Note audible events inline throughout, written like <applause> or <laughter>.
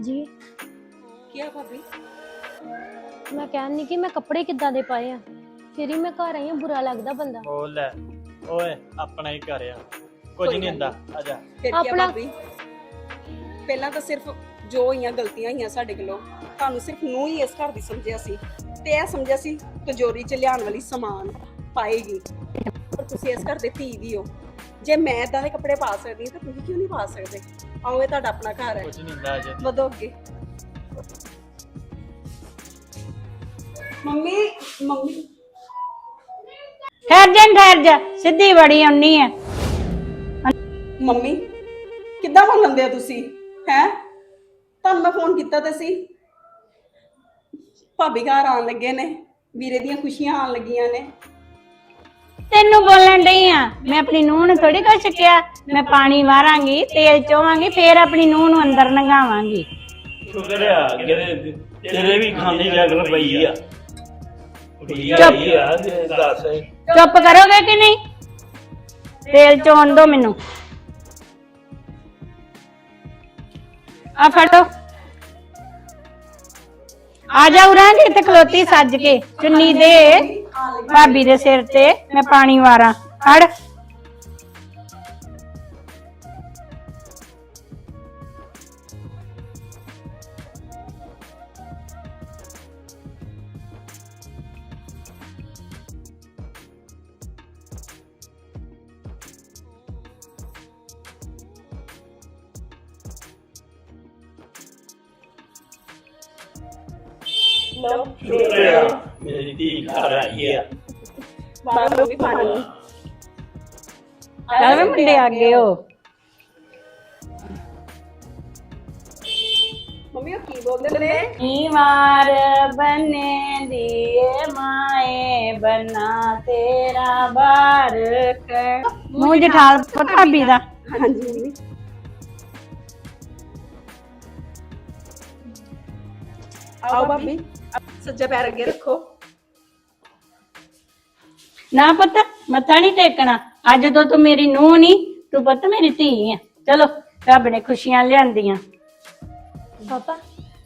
ਜੀ। ਕੀ ਆ ਭਾਬੀ? ਮੈਂ ਕਹਿੰਨੀ ਕਿ ਮੈਂ ਕੱਪੜੇ ਕਿੱਦਾਂ ਦੇ ਪਾਏ ਆ? ਫਿਰ ਹੀ ਮੈਂ ਘਰ ਆਈ ਆ ਬੁਰਾ ਲੱਗਦਾ ਬੰਦਾ। ਉਹ ਲੈ ਓਏ ਆਪਣਾ ਹੀ ਘਰ ਆ। ਕੁਝ ਕੋਈ ਨਹੀਂ ਗੱਲ ਹੁੰਦਾ ਆਜਾ ਫਿਰ ਕੀ ਆ ਆਪਣਾ- ਭਾਬੀ? ਪਹਿਲਾਂ ਤਾਂ ਸਿਰਫ ਜੋ ਹੋਈਆਂ ਗਲਤੀਆਂ ਹੋਈਆਂ ਸਾਡੇ ਕੋਲੋਂ ਤੁਹਾਨੂੰ ਸਿਰਫ ਨੂੰ ਹੀ ਇਸ ਘਰ ਦੀ ਸਮਝਿਆ ਸੀ। ਤੇ ਇਹ ਸਮਝਿਆ ਸੀ ਤਿਜੋਰੀ ਚ ਲਿਆਉਣ ਵਾਲੀ ਸਮਾਨ ਪਾਏਗੀ। ਪਰ ਤੁਸੀਂ ਇਸ ਘਰ ਦੇ ਧੀ ਵੀ ਹੋ। ਜੇ ਮੈਂ ਇਦਾਂ ਦੇ ਕੱਪੜੇ ਪਾ ਸਕਦੀ ਹਾਂ ਤਾਂ ਤੁਸੀਂ ਕਿਉਂ ਨਹੀਂ ਪਾ ਸਕਦੇ? ਆਓ ਇਹ ਤੁਹਾਡਾ ਆਪਣਾ ਘਰ ਹੈ। ਕੁਝ ਨਹੀਂ ਹੁੰਦਾ ਅਜੇ। ਵਧੋ ਅੱਗੇ। Mummy mummy. ਠਹਿਰ ਜਾ ਠਹਿਰ ਜਾ। ਸਿੱਧੀ ਬੜੀ ਆਉਣੀ ਹੈ ਮੰਮੀ ਕਿੱਦਾਂ ਬੋਲਣ ਦੇ ਤੁਸੀਂ? ਹੈ? ਤੁਹਾਨੂੰ ਮੈਂ ਫੋਨ ਕੀਤਾ ਤੇ ਸੀ। ਭਾਬੀ ਘਰ ਆਉਣ ਲੱਗੇ ਨੇ ਵੀਰੇ ਦੀਆਂ ਖੁਸ਼ੀਆਂ ਆਉਣ ਲੱਗੀਆਂ ਨੇ। ਤੈਨੂੰ ਬੋਲਣ ਡਈ ਆ। ਮੈਂ ਆਪਣੀ ਨੂੰਹ ਨੂੰ ਥੋੜੀ ਕੁਛ ਕਿਹਾ। ਮੈਂ ਪਾਣੀ ਵਾਰਾਂਗੀ ਤੇਲ ਚੋਵਾਂਗੀ ਫੇਰ ਆਪਣੀ ਨੂੰਹ ਨੂੰ ਅੰਦਰ ਲੰਘਾਵਾਂਗੀ। ਸ਼ੁਕਰ ਆ ਤੇਰੇ ਤੇਰੇ ਵੀ ਖਾਂਦੀ ਜਗਲ ਪਈ ਆ। ਕੁੜੀ ਚੁੱਪ। ਆਈ ਆ ਤੇ ਦੱਸ। ਚੁੱਪ ਕਰੋਗੇ ਕਿ ਨਹੀਂ? ਤੇਲ ਚੋਣ ਦੋ ਮੈਨੂੰ। ਆ ਫੜੋ ਆ ਜਾ ਉਰਾਂ ਜੀ ਇੱਥੇ ਖਲੋਤੀ ਸੱਜ ਕੇ। ਚੁੰਨੀ ਦੇ। ਭਾਬੀ ਦੇ ਸਿਰ ਤੇ ਮੈਂ ਪਾਣੀ ਵਾਰਾਂ। ਫੜ ਸ਼ੁਕਰ ਆ ਮੇਰੀ ਧੀ ਘਰ ਆਈ ਆ ਬਾਹਰ ਵੀ ਪਾਣੀ ਚੱਲ ਵੇ ਮੁੰਡੇ ਅੱਗੇ ਹੋ ਮੰਮੀ ਉਹ ਕੀ ਬੋਲਦੇ ਨੇ ਨੀਵਾਰ ਬਨੇ ਦੀਏ ਮਾਏ ਬਨਾ ਤੇਰਾ ਬਾਰ ਕਰ ਮੂੰਹ ਜਠਾਲ ਭਾਬੀ ਦਾ ਹਾਂਜੀ ਮੰਮੀ ਆਓ ਭਾਬੀ ਸੱਜਾ ਪੈਰ ਅੱਗੇ ਰੱਖੋ ਨਾ ਪੁੱਤ ਮੱਥਾ ਨਹੀਂ ਟੇਕਣਾ। ਅੱਜ ਤੋਂ ਤੂੰ ਮੇਰੀ ਨੂੰਹ ਨਹੀਂ ਤੂੰ ਪੁੱਤ ਮੇਰੀ ਧੀ ਹੈ ਚਲੋ ਰੱਬ ਨੇ ਖੁਸ਼ੀਆਂ ਲਿਆਂਦੀਆਂ। ਪਾਪਾ।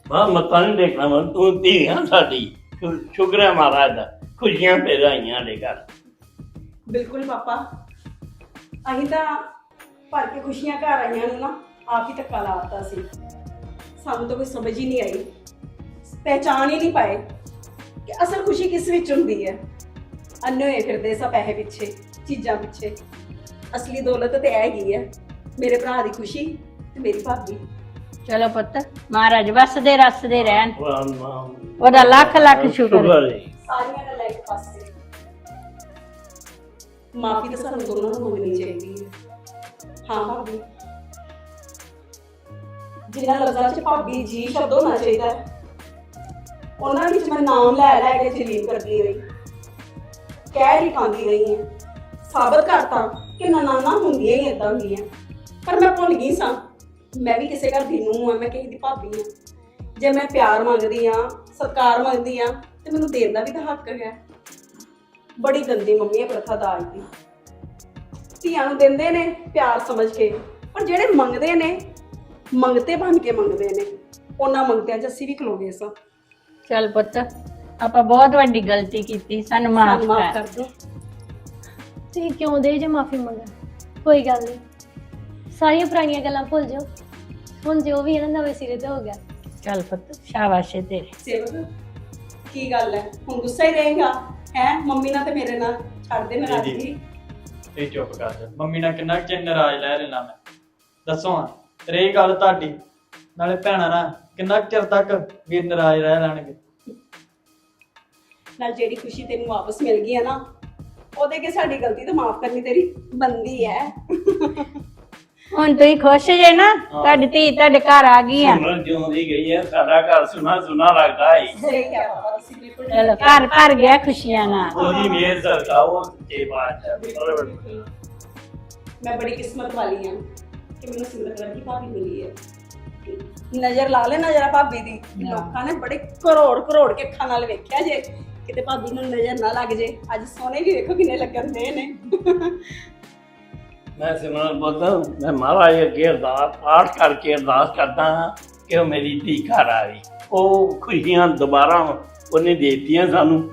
ਮਾਂ ਮੱਥਾ ਨਹੀਂ ਦੇਖਣਾ ਮੈਂ ਤੂੰ ਧੀ ਆ ਸਾਡੀ। ਸ਼ੁ- ਸ਼ੁਕਰ ਹੈ ਮਹਾਰਾਜ ਦਾ ਖੁਸ਼ੀਆਂ ਪੈਦਾ ਆਈਆਂ ਦੇ ਘਰ। ਬਿਲਕੁਲ ਪਾਪਾ। ਅਸੀਂ ਤਾਂ ਭਰ ਕੇ ਖੁਸ਼ੀਆਂ ਘਰ ਆਈਆਂ ਨੂੰ ਨਾ ਆਪ ਹੀ ਧੱਕਾ ਲਾਤਾ ਸੀ। ਸਾਨੂੰ ਤਾਂ ਕੋਈ ਸਮਝ ਹੀ ਨਹੀਂ ਆਈ। ਪਹਿਚਾਣ ਹੀ ਨਹੀਂ ਪਾਏ ਕਿ ਅਸਲ ਖੁਸ਼ੀ ਕਿਸ ਵਿੱਚ ਹੁੰਦੀ ਹੈ। ਅੰਨੇ ਹੋਏ ਫਿਰਦੇ ਸਾ ਪੈਸੇ ਪਿੱਛੇ ਚੀਜ਼ਾਂ ਪਿੱਛੇ। ਅਸਲੀ ਦੌਲਤ ਤੇ ਇਹ ਹੀ ਹੈ ਮੇਰੇ ਭਰਾ ਦੀ ਖੁਸ਼ੀ ਤੇ ਮੇਰੀ ਭਾਬੀ। ਚਲੋ ਪੁੱਤ ਮਹਾਰਾਜ ਵਸਦੇ ਰਸਦੇ ਰਹਿਣ। ਉਹਦਾ ਲੱਖ ਲੱਖ ਸ਼ੁਕਰ ਸਾਰੀਆਂ ਗੱਲਾਂ ਇੱਕ ਪਾਸੇ। ਮਾਫੀ ਤਾਂ ਸਾਨੂੰ ਦੋਨਾਂ ਨੂੰ ਮੰਗਣੀ ਚਾਹੀਦੀ ਹੈ। ਹਾਂ ਭਾਬੀ। ਜਿਨ੍ਹਾਂ ਲਫ਼ਜ਼ਾਂ 'ਚ ਭਾਬੀ ਜੀ ਸ਼ਬਦ ਹੋਣਾ ਚਾਹੀਦਾ ਹੈ ਉਹਨਾਂ ਵਿੱਚ ਮੈਂ ਨਾਮ ਲੈ ਲੈ ਕੇ ਜਲੀਲ ਕਰਦੀ ਰਹੀ। ਕਹਿ ਹੀ ਖਾਂਦੀ ਰਹੀ ਹਾਂ। ਸਾਬਤ ਕਰਤਾ ਕਿ ਨਨਾਣਾ ਹੁੰਦੀਆਂ ਹੀ ਇਦਾਂ ਹੁੰਦੀਆਂ। ਪਰ ਮੈਂ ਭੁੱਲ ਗਈ ਸਾਂ। ਮੈਂ ਵੀ ਕਿਸੇ ਘਰ ਦੀ ਨੂੰਹ ਆ ਮੈਂ ਕਿਸੇ ਦੀ ਭਾਬੀ ਆ ਜੇ ਮੈਂ ਪਿਆਰ ਮੰਗਦੀ ਆ ਸਤਿਕਾਰ ਮੰਗਦੀ ਆ ਤੇ ਮੈਨੂੰ ਦੇਣ ਦਾ ਵੀ ਤਾਂ ਹੱਕ ਹੈ। ਬੜੀ ਗੰਦੀ ਮੰਮੀ ਹੈ ਪ੍ਰਥਾ ਦਾਜ ਦੀ। ਧੀਆਂ ਨੂੰ ਦਿੰਦੇ ਨੇ ਪਿਆਰ ਸਮਝ ਕੇ, ਪਰ ਜਿਹੜੇ ਮੰਗਦੇ ਨੇ, ਮੰਗਤੇ ਬਣ ਕੇ ਮੰਗਦੇ ਨੇ। ਉਹਨਾਂ ਮੰਗਤਿਆਂ 'ਚ ਅਸੀਂ ਵੀ ਖਲੋਗੇ ਸਾਂ। ਚੱਲ ਪੁੱਤ ਆਪਾਂ ਬਹੁਤ ਵੱਡੀ ਗਲਤੀ ਕੀਤੀ ਸਾਨੂੰ ਮਾਫ ਕਰ। ਕਰ ਦਿਓ। ਤੁਸੀਂ ਕਿਉਂ ਦੇ ਜੇ ਮਾਫੀ ਮੰਗਣ? ਕੋਈ ਗੱਲ ਨਹੀਂ ਸਾਰੀਆਂ ਪੁਰਾਣੀਆਂ ਗੱਲਾਂ ਭੁੱਲ ਜਾਓ। ਹੁਣ ਜੋ ਵੀ ਹੈ ਨਾ ਨਵੇਂ ਸਿਰੇ ਤੋਂ ਹੋ ਗਿਆ। ਚਲ ਪੁੱਤ ਸ਼ਾਬਾਸ਼ ਏ ਤੇਰੇ। ਸੇਵਕ ਕੀ ਗੱਲ ਹੈ? ਹੁਣ ਗੁੱਸਾ ਹੀ ਰਹੇਗਾ? ਹੈ? ਮੰਮੀ ਨਾਲ ਤੇ ਮੇਰੇ ਨਾਲ। ਛੱਡ ਦੇ ਮੈਂ ਜੀ, ਰਾਜੀ। ਤੇ ਚੁੱਪ ਕਰ ਜਾ। ਮੰਮੀ ਨਾਲ ਕਿੰਨਾ ਕੁ ਚਿਰ ਨਾਰਾਜ਼ ਲੈ ਲੈਣਾ ਮੈਂ? ਦੱਸੋ ਹਾਂ ਰਹੀ ਗੱਲ ਤੁਹਾਡੀ। ਨਾਲੇ ਭੈਣਾਂ ਨਾਲ ਕਿੰਨਾ ਕੁ ਚਿਰ ਤੱਕ ਵੀਰ ਨਾਰਾਜ਼ ਰਹਿ ਲੈਣਗੇ? ਨਾਲ ਜਿਹੜੀ ਖੁਸ਼ੀ ਤੈਨੂੰ ਵਾਪਸ ਮਿਲ ਗਈ ਹੈ ਨਾ ਉਹਦੇ ਕੇ ਸਾਡੀ ਗਲਤੀ ਤਾਂ ਮਾਫ ਕਰਨੀ ਤੇਰੀ ਬੰਦੀ ਹੈ। ਹੁਣ ਤੁਸੀਂ ਖੁਸ਼ ਜੇ ਨਾ ਤੁਹਾਡੀ ਧੀ ਤੁਹਾਡੇ ਘਰ ਆ ਗਈ ਆ। ਸਿਮਰਨ ਜਿਉਂਦੀ ਗਈ ਹੈ ਸਾਡਾ ਘਰ ਸੁਨਾ ਸੁਨਾ ਲੱਗਦਾ ਹੈ। ਸਹੀ ਹੈ ਬਾਬਾ ਤੁਸੀਂ ਬਿਲਕੁਲ ਚਲੋ ਘਰ ਭਰ ਗਿਆ ਖੁਸ਼ੀਆਂ ਨਾਲ। ਉਹਦੀ ਮਿਹਰ ਸਰਕਾ ਉਹ ਤੇ ਬਾਤ ਮੈਂ ਬੜੀ ਕਿਸਮਤ ਵਾਲੀ ਹਾਂ ਕਿ ਮੈਨੂੰ ਸਿਮਰਤ ਵਰਗੀ ਭਾਬੀ ਮਿਲੀ ਹੈ। ਨਜ਼ਰ ਲਾ ਲੈ ਨਜ਼ਰ ਆ ਭਾਬੀ ਦੀ। ਲੋਕਾਂ ਨੇ ਬੜੇ ਕਰੋੜ ਕਰੋੜ ਕੇ ਅੱਖਾਂ ਨਾਲ ਵੇਖਿਆ ਜੇ। ਕਿਤੇ ਭਾਬੀ ਨੂੰ ਨਜ਼ਰ ਨਾ ਲੱਗ ਜੇ। ਅੱਜ ਸੋਨੇ ਵੀ ਵੇਖੋ ਕਿੰਨੇ ਲੱਗਣ ਦੇ ਨੇ। ਮੈਂ ਸਿਮਰਨ ਬੋਲਦਾ ਮੈਂ ਮਹਾਰਾਜ ਅੱਗੇ ਅਰਦਾਸ ਪਾਠ ਕਰਕੇ ਅਰਦਾਸ ਕਰਦਾ ਹਾਂ ਕਿ ਉਹ ਮੇਰੀ ਧੀ ਘਰ ਆ ਗਈ ਉਹ ਖੁਸ਼ੀਆਂ ਦੁਬਾਰਾ ਉਹਨੇ ਦੇਤੀਆਂ ਸਾਨੂੰ।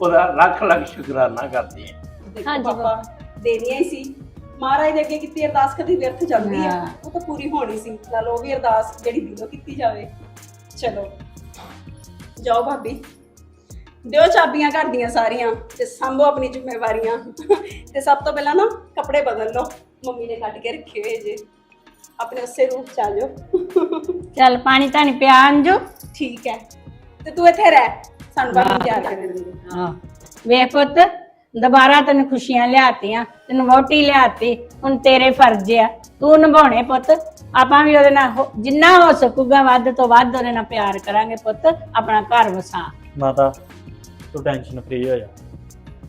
ਉਹਦਾ ਲੱਖ ਲੱਖ ਸ਼ੁਕਰਾਨਾ ਕਰਦੇ ਹਾਂ। ਹਾਂਜੀ ਪਾਪਾ ਦੇਣੀਆਂ ਹੀ ਸੀ। ਮਹਾਰਾਜ ਦੇ ਅੱਗੇ ਕੀਤੀ ਅਰਦਾਸ ਕਦੀ ਵਿਅਰਥ ਜਾਂਦੀ ਆ। ਹਾਂ। ਉਹ ਤਾਂ ਪੂਰੀ ਹੋਣੀ ਸੀ। ਨਾਲ ਉਹ ਵੀ ਅਰਦਾਸ ਜਿਹੜੀ ਦਿਲੋਂ ਕੀਤੀ ਜਾਵੇ। ਚਲੋ। ਜਾਓ ਭਾਬੀ। ਦਿਓ ਚਾਬੀਆਂ ਘਰ ਦੀਆਂ ਸਾਰੀਆਂ ਤੇ ਸੰਭੋ ਆਪਣੀ ਜ਼ਿੰਮੇਵਾਰੀਆਂ। ਤੇ ਸਭ ਤੋਂ ਪਹਿਲਾਂ ਨਾ ਕੱਪੜੇ ਬਦਲ ਲਓ। ਮੰਮੀ ਨੇ ਕੱਢ ਕੇ ਰੱਖੇ ਹੋਏ ਜੇ। ਆਪਣੇ ਉਸੇ ਰੂਪ ਚ ਆ ਜਾਓ। ਚੱਲ ਪਾਣੀ ਤਾਂ ਨਹੀਂ ਪਿਆ ਅੰਜੂ। ਠੀਕ ਹੈ। ਤੇ ਤੂੰ ਇੱਥੇ ਰਹਿ। ਸਾਨੂੰ ਬਾਹਰ ਤਿਆਰ ਕਰ ਦੇ ਹਾਂ। ਵੇਖ ਪੁੱਤ ਦੁਬਾਰਾ ਤੈਨੂੰ ਖੁਸ਼ੀਆਂ ਲਿਆਤੀਆਂ ਤੈਨੂੰ ਵੋਟੀ ਲਿਆਤੀ ਹੁਣ ਤੇਰੇ ਫਰਜ਼ ਆ। ਤੂੰ ਨਿਭਾਉਣੇ ਪੁੱਤ। ਆਪਾਂ ਵੀ ਉਹਦੇ ਨਾਲ ਹੋ- ਜਿੰਨਾ ਹੋ ਸਕੂਗਾ ਵੱਧ ਤੋਂ ਵੱਧ ਉਹਦੇ ਨਾਲ ਪਿਆਰ ਕਰਾਂਗੇ ਪੁੱਤ ਆਪਣਾ ਘਰ ਵਸਾ। ਮਾਤਾ ਤੂੰ ਟੈਨਸ਼ਨ ਫ੍ਰੀ ਹੋ ਜਾ।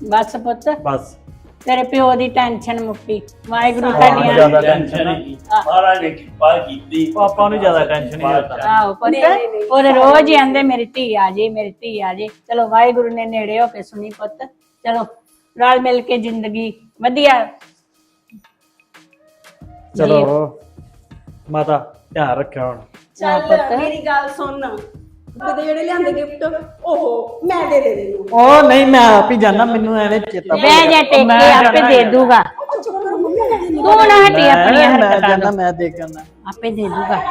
ਬਸ ਪੁੱਤ। ਬਸ। ਤੇਰੇ ਪਿਓ ਦੀ ਟੈਨਸ਼ਨ ਮੁੱਕੀ ਵਾਹਿਗੁਰੂ ਹਾਂ, ਤੁਹਾਡੀਆਂ ਜ਼ਿਆਦਾ ਟੈਨਸ਼ਨ ਨਹੀਂ ਮਹਾਰਾਜ ਨੇ ਕਿਰਪਾ ਕੀਤੀ। ਪਾਪਾ ਨੂੰ ਜ਼ਿਆਦਾ ਟੈਨਸ਼ਨ ਨਹੀਂ ਹੁੰਦਾ। ਆਹੋ ਪੁੱਤ ਨਹੀਂ, ਨਹੀਂ, ਉਹਦੇ ਰੋਜ਼ ਹੀ ਆਂਦੇ ਮੇਰੀ ਧੀ ਆ ਜੇ ਮੇਰੀ ਧੀ ਆ ਜੇ। ਚਲੋ ਵਾਹਿਗੁਰੂ ਨੇ ਨੇੜੇ ਹੋ ਕੇ ਸੁਣੀ ਪੁੱਤ। ਚਲੋ ਰਲ ਮਿਲ ਕੇ ਜ਼ਿੰਦਗੀ। ਵਧੀਆ। ਚਲੋ ਮਾਤਾ ਧਿਆਨ ਰੱਖਿਓ ਹੁਣ। ਹਾਂ, ਚੱਲ ਪੁੱਤ। ਮੇਰੀ ਗੱਲ ਸੁਣ। ਕਿਤੇ ਜਿਹੜੇ ਲਿਆਂਦੇ ਗਿਫਟ ਉਹ ਮੈਂ ਦੇ ਦੇ ਦੇਣੀ। ਉਹ ਨਹੀਂ ਮੈਂ ਆਪ ਹੀ ਜਾਣਾ ਮੈਨੂੰ ਐਵੇਂ ਚੇਤਾ ਭੁੱਲ ਬਹਿ ਜਾ ਗਿਆ। ਟੇਕ ਮੈਂ ਕੇ ਆਪੇ ਜਾਣਾ ਦੇ ਯਾਰ। ਦੂਗਾ। ਉਹ ਚੁੱਪ ਕਰੋ ਮੰਮੀ ਨੇ ਦੇਣੀ। ਤੂੰ ਨਾ ਹਟੀ ਆਪਣੀਆਂ ਮੈਂ- ਮੈਂ ਹਰਕਤਾਂ ਜਾਣਾ ਤੋਂ ਮੈਂ ਦੇ ਕੇ ਆਉਣਾ। ਆਪੇ ਦੇ ਦੂਗਾ।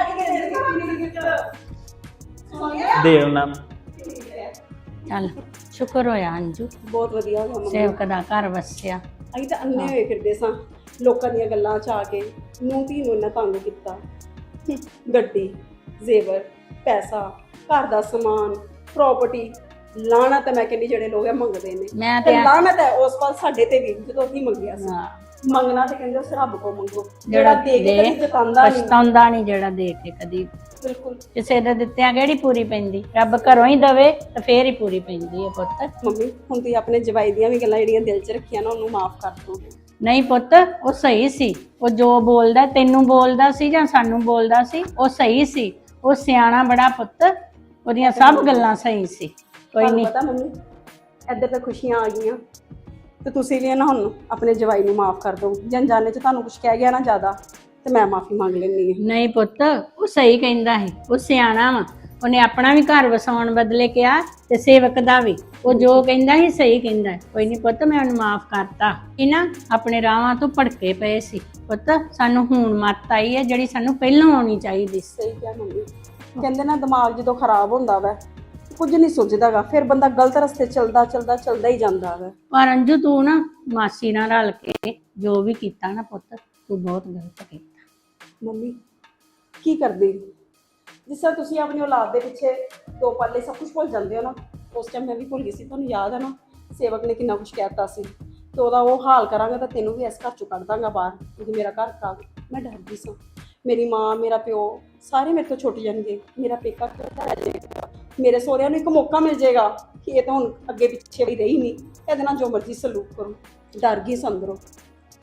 ਦੇ ਉਹਨਾਂ ਚੱਲ ਸ਼ੁਕਰ ਹੋਇਆ ਅੰਜੂ। ਬਹੁਤ ਵਧੀਆ ਹੋਇਆ ਮੰਮੀ। ਸੇਵਕ ਦਾ ਘਰ ਵਸਿਆ। ਅਸੀਂ ਤਾਂ ਅੰਨੇ ਹੋਏ ਫਿਰਦੇ ਸਾਂ ਲੋਕਾਂ ਦੀਆਂ ਗੱਲਾਂ ਚ ਆ ਕੇ ਨੂੰ ਧੀ ਨੂੰ ਇੰਨਾ ਤੰਗ ਕੀਤਾ। ਗੱਡੀ ਜ਼ੇਵਰ ਪੈਸਾ ਘਰ ਦਾ ਸਮਾਨ ਪ੍ਰਾਪਰਟੀ ਲਾਣਾ ਤਾਂ ਮੈਂ ਕਹਿੰਦੀ ਜਿਹੜੇ ਲੋਕ ਆ ਮੰਗਦੇ ਨੇ। ਮੈਂ ਤੇ ਤੇ ਲਾਣਤ ਹੈ ਉਸ ਪਲ ਸਾਡੇ ਤੇ ਵੀ ਜਦੋਂ ਅਸੀਂ ਮੰਗਿਆ ਸੀ। ਹਾਂ, ਮੰਗਣਾ ਤੇ ਕਹਿੰਦੇ ਉਸ ਰੱਬ ਕੋ ਮੰਗੋ। ਜਿਹੜਾ ਦੇ ਕੇ ਦੇ, ਕਦੀ ਨਹੀਂ। ਪਛਤਾਉਂਦਾ ਨਹੀਂ ਜਿਹੜਾ ਦੇ ਕੇ ਕਦੀ। ਬਿਲਕੁਲ। ਕਿਸੇ ਦੇ ਦਿੱਤਿਆਂ ਕਿਹੜੀ ਪੂਰੀ ਪੈਂਦੀ? ਰੱਬ ਘਰੋਂ ਹੀ ਦਵੇ ਤਾਂ ਫੇਰ ਹੀ ਪੂਰੀ ਪੈਂਦੀ ਹੈ ਪੁੱਤ। ਮੰਮੀ ਹੁਣ ਤੁਸੀਂ ਆਪਣੇ ਜਵਾਈ ਦੀਆਂ ਵੀ ਗੱਲਾਂ ਜਿਹੜੀਆਂ ਦਿਲ 'ਚ ਰੱਖੀਆਂ ਨਾ ਉਹਨੂੰ ਮਾਫ ਕਰ ਦਿਓ। ਨਹੀਂ ਪੁੱਤ ਉਹ ਸਹੀ ਸੀ। ਉਹ ਜੋ ਬੋਲਦਾ ਤੈਨੂੰ ਬੋਲਦਾ ਸੀ ਜਾਂ ਸਾਨੂੰ ਬੋਲਦਾ ਸੀ ਉਹ ਸਹੀ ਸੀ। ਉਹ ਸਿਆਣਾ ਬੜਾ ਪੁੱਤ। ਉਹਦੀਆਂ ਸਭ ਗੱਲਾਂ ਸਹੀ ਸੀ। ਕੋਈ ਤੁਹਾਨੂੰ ਨਹੀਂ ਪਤਾ ਮੰਮੀ ਇੱਧਰ ਤਾਂ ਖੁਸ਼ੀਆਂ ਆ ਗਈਆਂ। ਤੇ ਤੁਸੀਂ ਵੀ ਨਾ ਹੁਣ ਆਪਣੇ ਜਵਾਈ ਨੂੰ ਮਾਫ ਕਰ ਦਿਓ। ਜਾਂ ਜਾਣੇ 'ਚ ਤੁਹਾਨੂੰ ਕੁਝ ਕਹਿ ਗਿਆ ਨਾ ਜ਼ਿਆਦਾ ਤੇ ਮੈਂ ਮਾਫੀ ਮੰਗ ਲੈਣੀ ਹੈ। ਨਹੀਂ ਪੁੱਤ ਉਹ ਸਹੀ ਕਹਿੰਦਾ ਹੈ ਉਹ ਸਿਆਣਾ ਵਾ। ਉਹਨੇ ਆਪਣਾ ਵੀ ਘਰ ਵਸਾਉਣ ਬਦਲੇ ਕਿਹਾ ਤੇ ਸੇਵਕ ਦਾ ਵੀ। ਉਹ ਜੋ ਕਹਿੰਦਾ ਸੀ ਸਹੀ ਕਹਿੰਦਾ ਹੈ। ਕੋਈ ਨਹੀਂ ਪੁੱਤ ਮੈਂ ਉਹਨੂੰ ਮਾਫ ਕਰਤਾ। ਇਹ ਨਾ ਆਪਣੇ ਰਾਹਾਂ ਤੋਂ ਭੜਕੇ ਪਏ ਸੀ। ਪੁੱਤ ਸਾਨੂੰ ਹੁਣ ਮੱਤ ਆਈ ਹੈ ਜਿਹੜੀ ਸਾਨੂੰ ਪਹਿਲਾਂ ਆਉਣੀ ਚਾਹੀਦੀ ਸੀ। ਸਹੀ ਕਿਹਾ ਮੰਮੀ। ਕਹਿੰਦੇ ਨਾ ਦਿਮਾਗ ਜਦੋਂ ਖਰਾਬ ਹੁੰਦਾ ਵਾ ਕੁਝ ਨਹੀਂ ਸੋਚਦਾਗਾ ਫਿਰ ਬੰਦਾ ਗਲਤ ਰਸਤੇ ਚੱਲਦਾ ਚੱਲਦਾ ਚੱਲਦਾ ਹੀ ਜਾਂਦਾ ਵਾ। ਪਰ ਅੰਜੂ ਤੂੰ ਨਾ ਮਾਸੀ ਨਾਲ ਰਲ ਕੇ ਜੋ ਵੀ ਕੀਤਾ ਨਾ ਪੁੱਤ ਤੂੰ ਬਹੁਤ ਗਲਤ ਕੀਤਾ। ਮੰਮੀ ਕੀ ਕਰਦੇ? ਜਿਸ ਤਰ੍ਹਾਂ ਤੁਸੀਂ ਆਪਣੀ ਔਲਾਦ ਦੇ ਪਿੱਛੇ ਦੋ ਪੱਲੇ ਸਭ ਕੁਝ ਭੁੱਲ ਜਾਂਦੇ ਹੋ ਨਾ ਉਸ ਟਾਈਮ ਮੈਂ ਵੀ ਭੁੱਲ ਗਈ ਸੀ ਤੁਹਾਨੂੰ ਯਾਦ ਹੈ ਨਾ ਸੇਵਕ ਨੇ ਕਿੰਨਾ ਕੁਝ ਕਹਿਤਾ ਸੀ। ਤੇ ਉਹਦਾ ਉਹ ਹਾਲ ਕਰਾਂਗਾ ਤਾਂ ਤੈਨੂੰ ਵੀ ਇਸ ਘਰ ਚੋਂ ਕੱਢ ਦਾਂਗਾ ਬਾਹਰ ਕਿਉਂਕਿ ਮੇਰਾ ਘਰ ਖਰਾਬ ਮੈਂ ਡਰਦੀ ਸਾਂ। ਮੇਰੀ ਮਾਂ ਮੇਰਾ ਪਿਓ ਸਾਰੇ ਮੇਰੇ ਤੋਂ ਛੁੱਟ ਜਾਣਗੇ। ਮੇਰਾ ਪੇਕਾ ਘਰ ਆ ਜਾਏਗਾ ਮੇਰੇ ਸਹੁਰਿਆਂ ਨੂੰ ਇੱਕ ਮੌਕਾ ਮਿਲ ਜਾਏਗਾ ਕਿ ਇਹ ਤਾਂ ਹੁਣ ਅੱਗੇ ਪਿੱਛੇ ਵੀ ਰਹੀ ਨਹੀਂ। ਇਹਦੇ ਨਾਲ ਜੋ ਮਰਜ਼ੀ ਸਲੂਕ ਕਰੋ। ਡਰ ਗਈ ਸੰਦਰੋਂ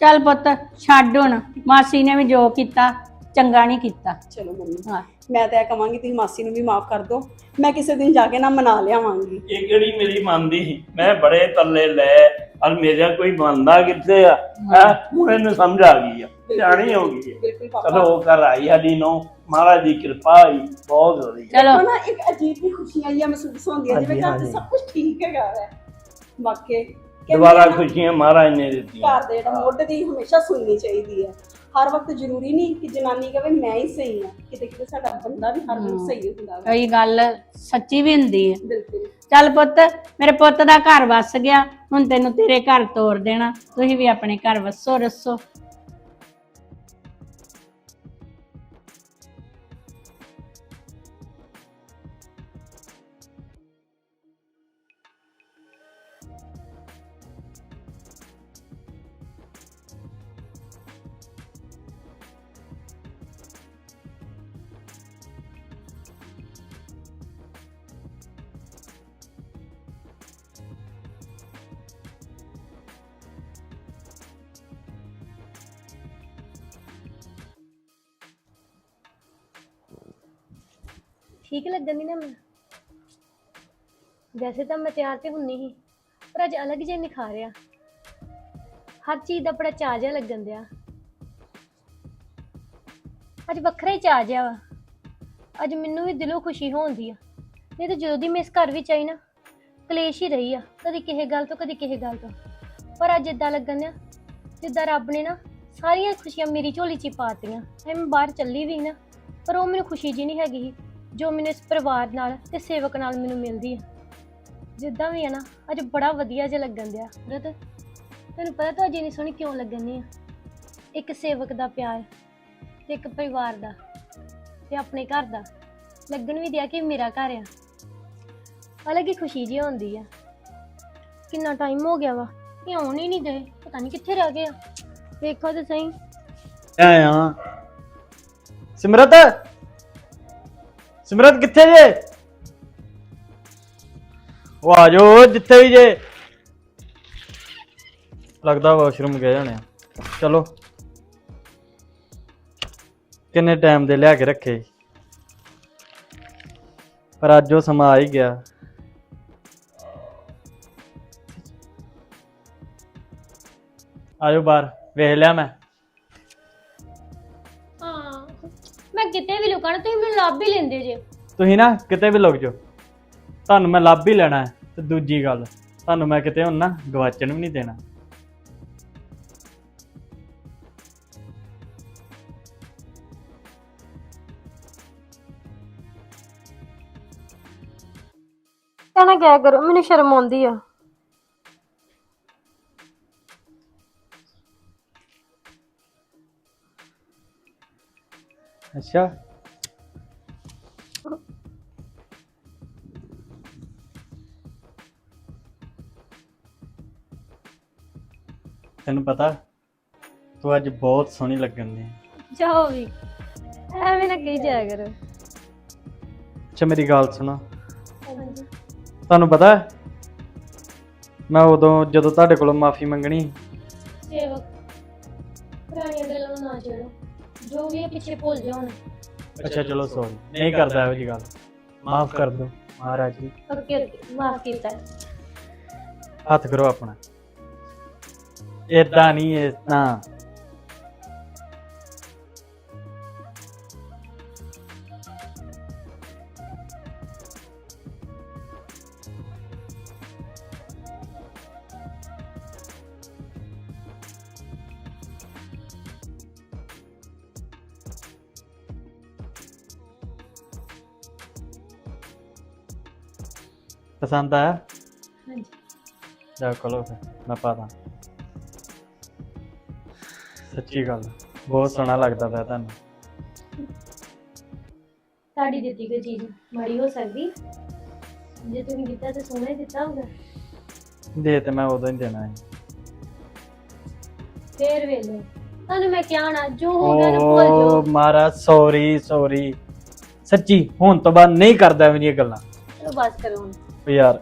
ਚੱਲ ਪੁੱਤ ਛੱਡ ਹੁਣ। ਮਾਸੀ ਨੇ ਵੀ ਜੋ ਕੀਤਾ ਚੰਗਾ ਨਹੀਂ ਕੀਤਾ। ਚਲੋ ਮੰਮੀ ਹਾਂ। ਮੈਂ ਤਾਂ ਇਹ ਕਵਾਂਗੀ ਤੁਸੀਂ ਮਾਸੀ ਨੂੰ ਵੀ ਮਾਫ ਕਰ ਦਿਓ। ਮੈਂ ਕਿਸੇ ਦਿਨ ਜਾ ਕੇ ਨਾ ਮਨਾ ਲਿਆਵਾਂਗੀ। ਇਹ ਕਿਹੜੀ ਮੇਰੀ ਮੰਨਦੀ ਸੀ? ਮੈਂ ਬੜੇ ਤਰਲੇ ਲੈ ਔਰ ਮੇਰਾ ਕੋਈ ਮੰਨਦਾ ਕਿੱਥੇ ਆ? ਹੈ? ਹੁਣ ਇਹਨੂੰ ਸਮਝ ਆ ਗਈ ਆ। ਸਿਆਣੀ ਹੋ ਗਈ ਹੈ। ਬਿਲਕੁਲ ਪਾਪਾ। ਚਲੋ ਉਹ ਘਰ ਆਈ ਸਾਡੀ ਨੂੰ। ਮਹਾਰਾਜ ਦੀ ਕਿਰਪਾ ਹੋਈ ਬਹੁਤ ਵਧੀਆ। ਚਲੋ। ਨਾ ਇੱਕ ਅਜੀਬ ਜਿਹੀ ਖੁਸ਼ੀਆਂ ਜਿਹੀਆਂ ਮਹਿਸੂਸ ਹੁੰਦੀਆਂ ਜਿਵੇਂ ਘਰ 'ਚ ਸਭ ਕੁਝ ਠੀਕ ਹੈਗਾ ਵੈ। ਵਾਕੇ ਕਹਿੰਦੇ ਦੁਬਾਰਾ ਖੁਸ਼ੀਆਂ ਮਹਾਰਾਜ ਨੇ ਦਿੱਤੀਆਂ। ਘਰ ਦੇ ਜਿਹੜਾ ਮੁੱਢ ਦੀ ਹਮੇਸ਼ਾ ਸੁਣਨੀ ਚਾਹੀਦੀ ਹੈ। ਹਰ ਵਕਤ ਜ਼ਰੂਰੀ ਨਹੀਂ ਕਿ ਜਨਾਨੀ ਕਹੇ ਮੈਂ ਹੀ ਸਹੀ ਹਾਂ। ਕਿਤੇ ਕਿਤੇ ਸਾਡਾ ਬੰਦਾ ਵੀ ਹਰ ਵਕਤ ਸਹੀ ਹੁੰਦਾ ਵਾ। ਕਈ ਗੱਲ ਸੱਚੀ ਵੀ ਹੁੰਦੀ ਹੈ। ਬਿਲਕੁਲ। ਚੱਲ ਪੁੱਤ ਮੇਰੇ ਪੁੱਤ ਦਾ ਘਰ ਵਸ ਗਿਆ। ਹੁਣ ਤੈਨੂੰ ਤੇਰੇ ਘਰ ਤੋਰ ਦੇਣਾ। ਤੁਸੀਂ ਵੀ ਆਪਣੇ ਘਰ ਵਸੋ ਰਸੋ। ਠੀਕ ਲੱਗਣ ਦੀ ਨਾ ਮੈਂ। ਵੈਸੇ ਤਾਂ ਮੈਂ ਤਿਆਰ ਤੇ ਹੁੰਨੀ ਸੀ ਪਰ ਅੱਜ ਅਲੱਗ ਜਿਹਾ ਨਿਖਾਰਿਆ ਹਰ ਚੀਜ਼ ਦਾ ਬੜਾ ਚਾਅ ਜਿਹਾ ਲੱਗਣ ਦਿਆ। ਅੱਜ ਵੱਖਰਾ ਹੀ ਚਾਅ ਜਿਹਾ ਵਾ। ਅੱਜ ਮੈਨੂੰ ਵੀ ਦਿਲੋਂ ਖੁਸ਼ੀ ਹੋਉਂਦੀ ਆ। ਨਹੀਂ ਤਾਂ ਜਦੋਂ ਦੀ ਮੈਂ ਇਸ ਘਰ ਵਿੱਚ ਆਈ ਨਾ ਕਲੇਸ਼ ਹੀ ਰਹੀ ਆ ਕਦੀ ਕਿਸੇ ਗੱਲ ਤੋਂ ਕਦੀ ਕਿਸੇ ਗੱਲ ਤੋਂ। ਪਰ ਅੱਜ ਇਦਾਂ ਲੱਗਣ ਆ ਜਿੱਦਾਂ ਰੱਬ ਨੇ ਨਾ ਸਾਰੀਆਂ ਖੁਸ਼ੀਆਂ ਮੇਰੀ ਝੋਲੀ 'ਚ ਹੀ ਪਾਤੀਆਂ ਐ ਬਾਹਰ ਚੱਲੀ ਵੀ ਨਾ ਪਰ ਉਹ ਮੈਨੂੰ ਖੁਸ਼ੀ ਜੀ ਨਹੀਂ ਹੈਗੀ ਸੀ, ਜੋ ਮੈਨੂੰ ਇਸ ਪਰਿਵਾਰ ਨਾਲ ਤੇ ਸੇਵਕ ਨਾਲ ਮੈਨੂੰ ਮਿਲਦੀ ਆ। ਜਿੱਦਾਂ ਵੀ ਆ ਨਾ, ਅੱਜ ਬੜਾ ਵਧੀਆ ਜਿਹਾ ਲੱਗਣ ਦਿਆ। ਰਤ ਤੈਨੂੰ ਪਤਾ ਤਾਂ ਅੱਜ ਇੰਨੀ ਸੋਹਣੀ ਕਿਉਂ ਲੱਗਣੀ ਆ? ਇੱਕ ਸੇਵਕ ਦਾ ਪਿਆਰ ਤੇ ਇੱਕ ਪਰਿਵਾਰ ਦਾ ਤੇ ਆਪਣੇ ਘਰ ਦਾ ਲੱਗਣ ਵੀ ਦਿਆ ਕਿ ਮੇਰਾ ਘਰ ਆ। ਅਲੱਗ ਹੀ ਖੁਸ਼ੀ ਜਿਹੀ ਹੁੰਦੀ ਆ। ਕਿੰਨਾ ਟਾਈਮ ਹੋ ਗਿਆ ਵਾ, ਇਹ ਆਉਣ ਹੀ ਨਹੀਂ ਦੇ, ਪਤਾ ਨਹੀਂ ਕਿੱਥੇ ਰਹਿ ਗਏ ਆ। ਵੇਖੋ ਤੇ ਸਹੀ। ਆਇਆ ਸਿਮਰਤ! ਸਿਮਰਤ ਕਿੱਥੇ ਜੇ? ਉਹ ਆ ਜਾਓ ਜਿੱਥੇ ਵੀ ਜੇ। ਲੱਗਦਾ ਵਾਸ਼ਰੂਮ ਗਏ ਹੋਣੇ ਆ। ਚਲੋ। ਕਿੰਨੇ ਟਾਈਮ ਦੇ ਲਿਆ ਕੇ ਰੱਖੇ? ਪਰ ਅੱਜ ਉਹ ਸਮਾਂ ਆ ਹੀ ਗਿਆ। ਆਜੋ ਬਾਹਰ, ਵੇਖ ਲਿਆ ਮੈਂ। ਲੱਭ ਹੀ ਲੈਂਦੇ ਜੇ। ਤੁਸੀਂ ਨਾ ਕਿਤੇ ਵੀ ਲੁਕ ਜਾਓ। ਤੁਹਾਨੂੰ ਮੈਂ ਲੱਭ ਹੀ ਲੈਣਾ ਹੈ ਤੇ ਦੂਜੀ ਗੱਲ ਤੁਹਾਨੂੰ ਮੈਂ ਕਿਤੇ ਹੁਣ ਨਾ ਗਵਾਚਣ ਵੀ ਨਹੀਂ ਦੇਣਾ। ਕਹਿਣਾ ਕਿਆ ਕਰੋ ਮੈਨੂੰ ਸ਼ਰਮ ਆਉਂਦੀ ਆ। ਅੱਛਾ। ਤੈਨੂੰ ਪਤਾ ਤੂੰ ਅੱਜ ਬਹੁਤ ਸੋਹਣੀ ਲੱਗਣ ਦੀ ਜਾਓ ਵੀ ਐਵੇਂ ਨਾ ਕਹੀ ਜਾਇਆ ਕਰੋ। ਅੱਛਾ ਮੇਰੀ ਗੱਲ ਸੁਣੋ। ਹਾਂਜੀ। ਤੁਹਾਨੂੰ ਪਤਾ ਹੈ, ਮੈਂ ਉਦੋਂ ਜਦੋਂ ਤੁਹਾਡੇ ਕੋਲੋਂ ਮਾਫੀ ਮੰਗਣੀ ਸੇਵਕ ਪੁਰਾਣੀਆਂ ਗੱਲਾਂ ਨੂੰ ਨਾ ਛੇੜੋ ਜੋ ਵੀ ਹੈ ਪਿੱਛੇ ਭੁੱਲ ਜਾਓ ਹੁਣ ਅੱਛਾ ਚਲੋ ਸੌਰੀ ਨਹੀਂ ਕਰਦਾ ਇਹੋ ਜੀ। ਗੱਲ। ਮਾਫ ਕਰ ਦਿਓ। ਮਹਾਰਾਜ ਜੀ। ਓਕੇ ਓਕੇ ਮਾਫ ਕੀਤਾ। ਹੱਥ ਕਰੋ ਆਪਣਾ। ਏਦਾਂ ਨਹੀਂ ਏਦਾਂ ਪਸੰਦ ਆਇਆ ਹਾਂਜੀ ਜਾ ਕੋਲੋ ਫਿਰ ਮੈਂ ਪਾਦਾ ਸੱਚੀ ਗੱਲ ਬਹੁਤ ਸੋਹਣਾ ਲੱਗਦਾ ਪਿਆ ਤੁਹਾਨੂੰ। ਤੁਹਾਡੀ ਦਿੱਤੀ ਕੋਈ ਚੀਜ਼ ਮਾੜੀ ਹੋ ਸਕਦੀ? ਜੇ ਤੁਸੀਂ ਦਿੱਤਾ ਤਾਂ ਸੋਹਣਾ ਹੀ ਦਿੱਤਾ ਹੋਊਗਾ। ਦੇ ਤੇ ਮੈਂ ਉਦੋਂ ਹੀ ਦੇਣਾ ਹੈ ਫੇਰ ਵੇਲੇ ਤੁਹਾਨੂੰ ਮੈਂ ਕਿਹਾ ਨਾ ਜੋ ਹੋ ਗਿਆ ਨਾ ਭੁੱਲ ਓ ਜਾਓ ਮਹਾਰਾਜ ਸੌਰੀ ਸੌਰੀ ਸੱਚੀ ਹੁਣ ਤੋਂ ਬਾਅਦ ਨਹੀਂ ਕਰਦਾ ਇਹ ਜਿਹੀਆਂ ਗੱਲਾਂ। ਚਲੋ ਬਸ ਕਰੋ ਹੁਣ। ਓ ਯਾਰ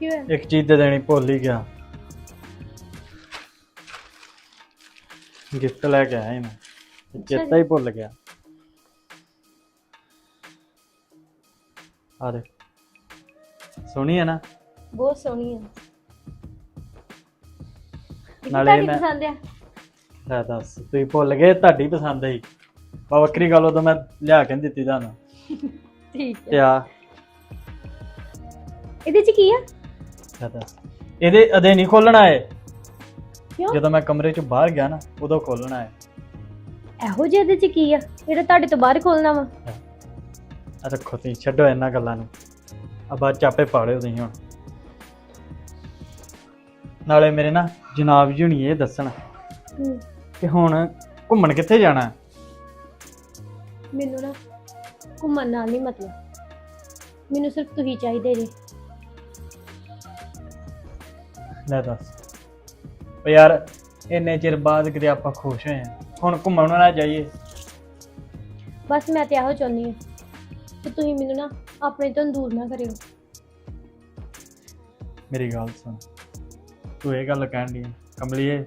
ਕੀ ਹੋਇਆ ਇੱਕ ਚੀਜ਼ ਦੇ ਦੇਣੀ ਭੁੱਲ ਹੀ ਗਿਆ। ਗਿਫਟ ਲੈ ਕੇ ਆਇਆ ਸੀ ਮੈਂ ਚੇਤਾ ਹੀ ਭੁੱਲ ਗਿਆ। ਆ ਦੇ ਸੋਹਣੀ ਹੈ ਨਾ? ਬਹੁਤ ਸੋਹਣੀ ਹੈ। ਨਾਲੇ ਮੈਂ- ਪਸੰਦ ਆ? ਲੈ ਦੱਸ ਤੁਸੀਂ ਭੁੱਲ ਗਏ ਤੁਹਾਡੀ ਪਸੰਦ ਆਈ ਬਾ ਵੱਖਰੀ ਗੱਲ ਉਦੋਂ ਮੈਂ ਲਿਆ ਕੇ ਨੀ ਦਿੱਤੀ ਤੁਹਾਨੂੰ। <laughs> ਠੀਕ ਤੇ ਆ। ਇਹਦੇ ਚ ਕੀ ਆ? ਲੈ ਦੱਸ। ਇਹਦੇ ਅਦੇ ਨਹੀਂ ਖੋਲਣਾ ਹੈ ਕਿਉਂ? ਜਦੋਂ ਮੈਂ ਕਮਰੇ ਚੋਂ ਬਾਹਰ ਗਿਆ ਨਾ ਉਦੋਂ ਖੋਲਣਾ ਹੈ। ਇਹੋ ਜਿਹੇ ਇਹਦੇ ਚ ਕੀ ਆ? ਜਿਹੜਾ ਤੁਹਾਡੇ ਤੋਂ ਬਾਹਰ ਖੋਲਣਾ ਵਾ। ਰੱਖੋ ਤੁਸੀਂ ਛੱਡੋ ਇਹਨਾਂ ਗੱਲਾਂ ਨੂੰ। ਆ ਬਾਅਦ ਚਾਪੇ ਪਾੜਿਓ ਤੁਸੀਂ ਹੁਣ। ਨਾਲੇ ਮੇਰੇ ਨਾ ਜਨਾਬ ਜੀ ਹੁਣੀ ਇਹ ਦੱਸਣ ਹੂੰ, ਕਿ ਹੁਣ ਘੁੰਮਣ ਕਿੱਥੇ ਜਾਣਾ? ਹੈ? ਮੈਨੂੰ ਨਾ ਘੁੰਮਣ ਨਾਲ ਨਹੀਂ ਮਤਲਬ। ਮੈਨੂੰ ਸਿਰਫ ਤੁਸੀਂ ਚਾਹੀਦੇ ਜੀ। ਲੈ ਦੱਸ। ਓ ਯਾਰ ਇੰਨੇ ਚਿਰ ਬਾਅਦ ਕਿਤੇ ਆਪਾਂ ਖੁਸ਼ ਹੋਏ ਆ। ਹੁਣ ਘੁੰਮਣ ਨਾ ਜਾਈਏ। ਬਸ ਮੈਂ ਤੇ ਇਹੋ ਚਾਹੁੰਦੀ ਹਾਂ ਕਿ ਤੁਸੀਂ ਮੈਨੂੰ ਨਾ ਆਪਣੇ ਤੋਂ ਦੂਰ ਨਾ ਕਰਿਓ। ਮੇਰੀ ਗੱਲ ਸੁਣ। ਤੂੰ ਇਹ ਗੱਲ ਕਹਿਣ ਦੀ ਕਮਲੀਏ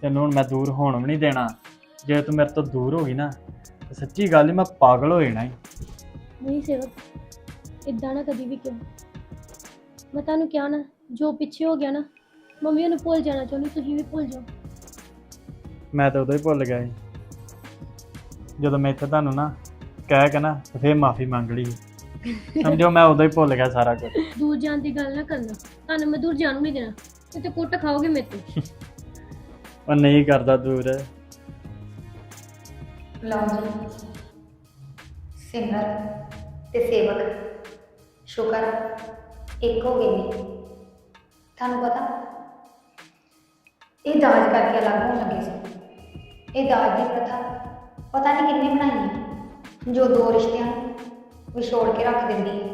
ਤੈਨੂੰ ਹੁਣ ਮੈਂ ਦੂਰ ਹੋਣ ਵੀ ਨਹੀਂ ਦੇਣਾ। ਜੇ ਤੂੰ ਮੇਰੇ ਤੋਂ ਦੂਰ ਹੋ ਗਈ ਨਾ ਤੇ ਸੱਚੀ ਗੱਲ ਹੀ ਮੈਂ ਪਾਗਲ ਹੋ ਜਾਣਾ ਈ। ਨਹੀਂ ਸੇਵਕ ਇਦਾਂ ਨਾ ਕਦੀ ਵੀ ਕਿਉਂ। ਮੈਂ ਤੁਹਾਨੂੰ ਕਿਹਾ ਨਾ ਜੋ ਪਿੱਛੇ ਹੋ ਗਿਆ ਨਾ ਮੰਮੀ ਉਹਨੂੰ ਭੁੱਲ ਜਾਣਾ ਚਾਹੁੰਦੀ ਤੁਸੀਂ ਵੀ ਭੁੱਲ ਜਾਓ। ਮੈਂ ਤਾਂ ਉਦੋਂ ਹੀ ਭੁੱਲ ਗਿਆ ਸੀ। ਜਦੋਂ ਮੈਂ ਇੱਥੇ ਤੁਹਾਨੂੰ ਨਾ ਕਹਿ ਕੇ ਨਾ ਤੇ ਫੇਰ ਮਾਫੀ ਮੰਗ ਲਈ। ਸਮਝੋ ਮੈਂ ਉਦੋਂ ਹੀ ਭੁੱਲ ਗਿਆ ਸਾਰਾ ਕੁਝ ਦੂਰ ਜਾਣ ਦੀ ਗੱਲ ਨਾ ਕਰਨਾ। ਤੁਹਾਨੂੰ ਮੈਂ ਦੂਰ ਜਾਣੂ ਨਹੀਂ ਦੇਣਾ। ਤੇ ਤੇ ਕੁੱਟ ਖਾਓਗੇ ਮੇਰੇ ਤੋਂ। ਉਹ ਨਹੀਂ ਕਰਦਾ ਦੂਰ। ਲਓ ਜੀ। ਸਿਮਰਤ ਤੇ ਸੇਵਕ। ਸ਼ੁਕਰ ਇੱਕ ਹੋ ਗਏ ਨੇ। ਤੁਹਾਨੂੰ ਪਤਾ ਇਹ ਦਾਜ ਕਰਕੇ ਅਲੱਗ ਹੋਣ ਲੱਗੇ ਸੀ। ਇਹ ਦਾਜ ਦੀ ਪ੍ਰਥਾ ਪਤਾ ਨਹੀਂ ਕਿੰਨੇ ਬਣਾਈ ਹੈ, ਜੋ ਦੋ ਰਿਸ਼ਤਿਆਂ ਨੂੰ ਵਿਛੋੜ ਕੇ ਰੱਖ ਦਿੰਦੀ ਹੈ।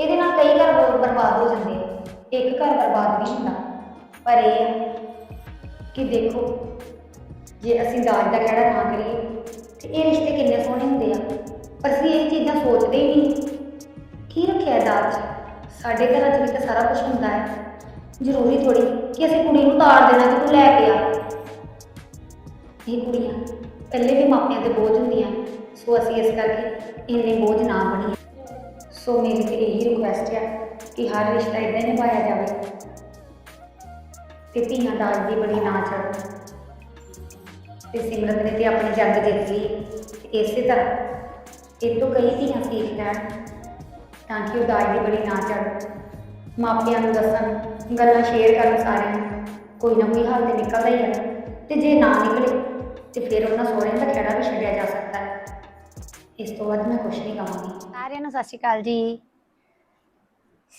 ਇਹਦੇ ਨਾਲ ਕਈ ਘਰ ਹੋਰ ਬਰਬਾਦ ਹੋ ਜਾਂਦੇ ਆ। ਇੱਕ ਘਰ ਬਰਬਾਦ ਨਹੀਂ ਹੁੰਦਾ। ਪਰ ਇਹ ਹੈ ਕਿ ਦੇਖੋ, ਜੇ ਅਸੀਂ ਦਾਜ ਦਾ ਖੜਾ ਨਾ ਕਰੀਏ, ਤੇ ਇਹ ਰਿਸ਼ਤੇ ਕਿੰਨੇ ਸੋਹਣੇ ਹੁੰਦੇ ਆ। ਪਰ ਅਸੀਂ ਇਹ ਚੀਜ਼ਾਂ ਸੋਚਦੇ ਹੀ ਨਹੀਂ। ਕੀ ਰੱਖਿਆ ਦਾਜ? ਸਾਡੇ ਘਰਾਂ 'ਚ ਵੀ ਤਾਂ ਸਾਰਾ ਕੁਝ ਹੁੰਦਾ ਹੈ। ਜ਼ਰੂਰੀ ਥੋੜੀ ਕਿ ਅਸੀਂ ਕੁੜੀ ਨੂੰ ਤਾਰ ਦੇਣਾ ਕਿ ਤੂੰ ਲੈ ਕੇ ਆ। ਇਹ ਕੁੜੀਆਂ ਪਹਿਲੇ ਵੀ ਮਾਪਿਆਂ 'ਤੇ ਬੋਝ ਹੁੰਦੀਆਂ, ਸੋ ਅਸੀਂ ਇਸ ਕਰਕੇ ਇੰਨੇ ਬੋਝ ਨਾ ਬਣੀਏ। ਸੋ ਮੇਰੀ ਤੇ ਇਹੀ ਰਿਕੁਐਸਟ ਹੈ ਕਿ ਹਰ ਰਿਸ਼ਤਾ ਇਦਾਂ ਨਿਭਾਇਆ ਜਾਵੇ ਤੇ ਧੀਆਂ ਦਾਜ ਦੀ ਬੜੀ ਨਾ ਚੜ੍ਹਨ ਤੇ ਸਿਮਰਤ ਨੇ ਤੇ ਆਪਣੀ ਜੰਗ ਜਿੱਤ ਲਈ। ਇਸੇ ਤਰ੍ਹਾਂ ਇਹ ਤੋਂ ਕਈ ਧੀਆਂ ਸਿੱਖ ਲੈਣ ਤਾਂ ਕਿ ਉਹ ਦਾਜ ਦੀ ਬੜੀ ਨਾ ਚੜ੍ਹ ਮਾਪਿਆਂ ਨੂੰ ਦੱਸਣ ਗੱਲਾਂ ਸ਼ੇਅਰ ਕਰਨ ਸਾਰਿਆਂ ਨੂੰ। ਕੋਈ ਨਾ ਕੋਈ ਹੱਲ ਤੇ ਨਿਕਲਦਾ ਹੀ ਹੈ ਤੇ ਜੇ ਨਾ ਨਿਕਲੇ, ਤੇ ਫਿਰ ਉਹਨਾਂ ਸਹੁਰਿਆਂ ਦਾ ਖੇੜਾ ਵੀ ਛੱਡਿਆ ਜਾ ਸਕਦਾ ਹੈ। ਇਸ ਤੋਂ ਵੱਧ ਮੈਂ ਕੁਝ ਨਹੀਂ ਕਹਾਂਗੀ। ਸਾਰਿਆਂ ਨੂੰ ਸਤਿ ਸ਼੍ਰੀ ਅਕਾਲ ਜੀ।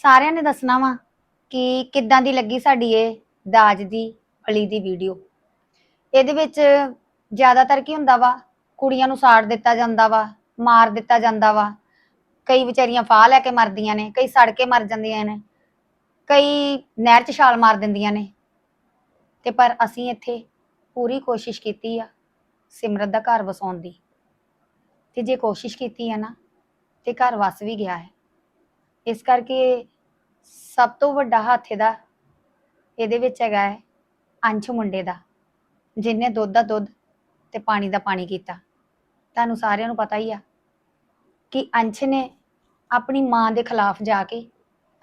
ਸਾਰਿਆਂ ਨੇ ਦੱਸਣਾ ਵਾ ਕਿ ਕਿੱਦਾਂ ਦੀ ਲੱਗੀ ਸਾਡੀ ਇਹ ਦਾਜ ਦੀ, ਫਲੀ ਦੀ ਵੀਡੀਓ। ਇਹਦੇ ਵਿੱਚ ਜ਼ਿਆਦਾਤਰ ਕੀ ਹੁੰਦਾ ਵਾ, ਕੁੜੀਆਂ ਨੂੰ ਸਾੜ ਦਿੱਤਾ ਜਾਂਦਾ ਵਾ, ਮਾਰ ਦਿੱਤਾ ਜਾਂਦਾ ਵਾ। ਕਈ ਵਿਚਾਰੀਆਂ ਫਾਹ ਲੈ ਕੇ ਮਰਦੀਆਂ ਨੇ, ਕਈ ਸੜ ਕੇ ਮਰ ਜਾਂਦੀਆਂ ਨੇ। ਕਈ ਨਹਿਰ 'ਚ ਛਾਲ ਮਾਰ ਦਿੰਦੀਆਂ ਨੇ। ਤੇ ਪਰ ਅਸੀਂ ਇੱਥੇ ਪੂਰੀ ਕੋਸ਼ਿਸ਼ ਕੀਤੀ ਆ ਸਿਮਰਤ ਦਾ ਘਰ ਵਸਾਉਣ ਦੀ। ਤੇ ਜੇ ਕੋਸ਼ਿਸ਼ ਕੀਤੀ ਆ ਨਾ, ਤੇ ਘਰ ਵਸ ਵੀ ਗਿਆ ਹੈ। ਇਸ ਕਰਕੇ ਸਭ ਤੋਂ ਵੱਡਾ ਹੱਥ ਇਹਦਾ ਇਹਦੇ ਵਿੱਚ ਹੈਗਾ ਹੈ ਅੰਸ਼ ਮੁੰਡੇ ਦਾ ਜਿਹਨੇ ਦੁੱਧ ਦਾ ਦੁੱਧ ਤੇ ਪਾਣੀ ਦਾ ਪਾਣੀ ਕੀਤਾ। ਤੁਹਾਨੂੰ ਸਾਰਿਆਂ ਨੂੰ ਪਤਾ ਹੀ ਆ ਕਿ ਅੰਸ਼ ਨੇ ਆਪਣੀ ਮਾਂ ਦੇ ਖਿਲਾਫ ਜਾ ਕੇ